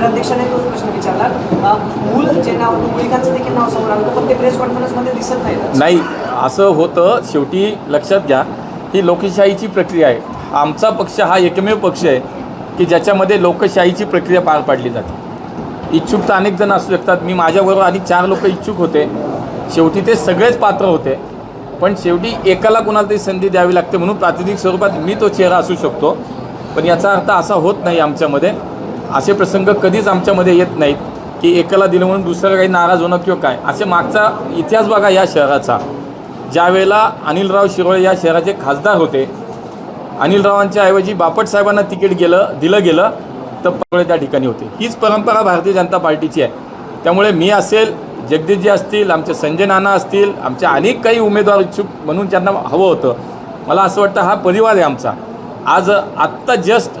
शहराध्यक्षाने तोच प्रश्न विचारला. मूल जे नाव मुलिकांचं देखील नाव समोर आलं पण ते प्रेस कॉन्फरन्समध्ये दिसत नाही नाही असं होतं. शेवटी लक्षात घ्या ही लोकशाहीची प्रक्रिया आहे. आमचा पक्ष हा एकमेव पक्ष आहे की ज्याच्यामध्ये लोकशाहीची प्रक्रिया पार पाडली जाते. इच्छुक तर अनेक जण असू शकतात. मी माझ्याबरोबर आणि चार लोक इच्छुक होते. शेवटी ते सगळेच पात्र होते. पण शेवटी एकाला कोणाला तरी संधी द्यावी लागते म्हणून प्रातिनिधिक स्वरूपात मी तो चेहरा असू शकतो. पण याचा अर्थ असा होत नाही आमच्यामध्ये. असे प्रसंग कधीच आमच्यामध्ये येत नाहीत की एकाला दिलं म्हणून दुसऱ्याला काही नाराज होणं किंवा काय. असे मागचा इतिहास बघा या शहराचा. ज्यावेळेला अनिलराव शिरोळे या शहराचे खासदार होते अनिलरावांच्या ऐवजी बापट साहेबांना तिकीट गेलं दिलं गेलं तर पगळे त्या ठिकाणी होते. हीच परंपरा भारतीय जनता पार्टीची आहे. त्यामुळे मी असेल जगदीशजी असतील आमचे संजय नाना असतील आमचे अनेक काही उमेदवार इच्छुक म्हणून ज्यांना हवं होतं. मला असं वाटतं हा परिवार आहे आमचा. आज आत्ता जस्ट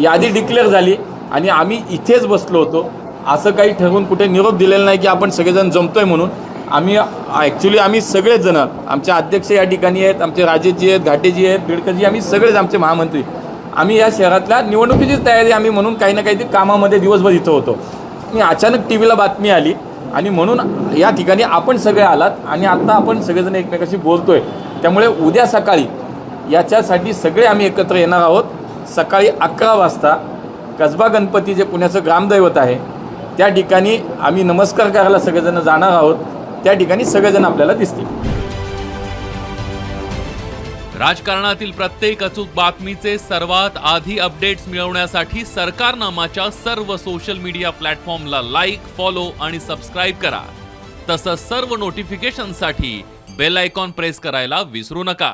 यादी डिक्लेअर झाली. आणि आम्ही इथेच बसलो होतो. असं काही ठरवून कुठे निरोप दिलेला नाही की आपण सगळेजण जमतोय म्हणून. आम्ही ॲक्च्युली आम्ही सगळेच जण आमचे अध्यक्ष या ठिकाणी आहेत आमचे राजेजी आहेत घाटेजी आहेत बिडकरजी आम्ही सगळेच आमचे महामंत्री. आम्ही या शहरातल्या निवडणुकीचीच तयारी आम्ही म्हणून काही ना काहीतरी कामामध्ये दिवसभर इथं होतो. मी अचानक टी व्हीला बातमी आली आणि म्हणून या ठिकाणी आपण सगळे आलात आणि आत्ता आपण सगळेजण एकमेकाशी बोलतोय. त्यामुळे उद्या सकाळी याच्यासाठी सगळे आम्ही एकत्र येणार आहोत. सकाळी अकरा वाजता कसबा गणपती जे पुण्याचं ग्रामदैवत आहे त्या ठिकाणी आम्ही नमस्कार करायला सगळेजण जाणार आहोत. त्या ठिकाणी सगळेजण आपल्याला दिसतील. राजकारणातील प्रत्येक अचूक बातमीचे सर्वात आधी अपडेट्स मिळवण्यासाठी सरकारनामाच्या सर्व सोशल मीडिया प्लॅटफॉर्मला लाईक फॉलो आणि सबस्क्राईब करा. तसंच सर्व नोटिफिकेशनसाठी बेल आयकॉन प्रेस करायला विसरू नका.